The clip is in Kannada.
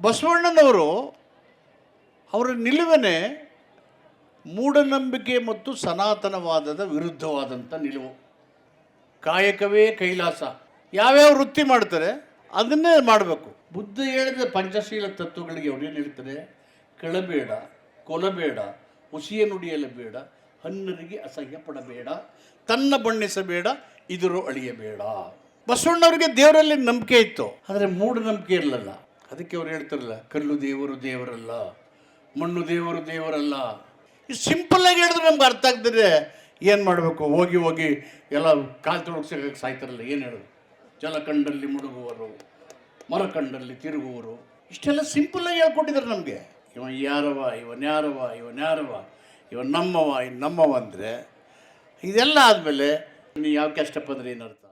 ಬಸವಣ್ಣನವರು ಅವರ ನಿಲುವೇ ಮೂಢನಂಬಿಕೆ ಮತ್ತು ಸನಾತನವಾದದ ವಿರುದ್ಧವಾದಂಥ ನಿಲುವು. ಕಾಯಕವೇ ಕೈಲಾಸ. ಯಾವ್ಯಾವ ವೃತ್ತಿ ಮಾಡ್ತಾರೆ ಅದನ್ನೇ ಮಾಡಬೇಕು. ಬುದ್ಧ ಹೇಳಿದ ಪಂಚಶೀಲ ತತ್ವಗಳಿಗೆ ಅವ್ರು ಏನು ಹೇಳ್ತಾರೆ ಕೆಳಬೇಡ, ಕೊಲಬೇಡ, ಹುಸಿಯ ನುಡಿಯಲೇಬೇಡ ಹನ್ನರಿಗೆ ಅಸಹ್ಯ ಪಡಬೇಡ, ತನ್ನ ಬಣ್ಣಿಸಬೇಡ, ಇದರು ಅಳಿಯಬೇಡ. ಬಸವಣ್ಣವ್ರಿಗೆ ದೇವರಲ್ಲಿ ನಂಬಿಕೆ ಇತ್ತು. ಆದರೆ ಮೂಢನಂಬಿಕೆ ಇರಲಿಲ್ಲ. ಅದಕ್ಕೆ ಅವ್ರು ಹೇಳ್ತಾರಲ್ಲ, ಕಲ್ಲು ದೇವರು ದೇವರಲ್ಲ, ಮಣ್ಣು ದೇವರು ದೇವರಲ್ಲ. ಸಿಂಪಲ್ ಆಗಿ ಹೇಳಿದ್ರೆ ನಮ್ಗೆ ಅರ್ಥ ಆಗ್ತದೆ. ಏನು ಮಾಡಬೇಕು? ಹೋಗಿ ಹೋಗಿ ಎಲ್ಲ ಕಾಲು ತೊಳಗೆ ಸಿಗಕ್ಕೆ ಸಾಯ್ತಾರಲ್ಲ, ಏನು ಹೇಳೋದು? ಜಲಕಂಡಲ್ಲಿ ಮುಳುಗುವರು, ಮರಕಂಡಲ್ಲಿ ತಿರುಗುವರು. ಇಷ್ಟೆಲ್ಲ ಸಿಂಪಲ್ ಆಗಿ ಹೇಳ್ಕೊಟ್ಟಿದ್ದಾರೆ ನಮಗೆ. ಇವ ಯಾರವ ಇವನ್ ಯಾರವ ಇವನ್ ಯಾರವ ಇವನ್ ನಮ್ಮವ, ಇವ್ ನಮ್ಮವ ಅಂದರೆ, ಇದೆಲ್ಲ ಆದಮೇಲೆ ನೀವು ಯಾವ ಏನು ಏನರ್ಥ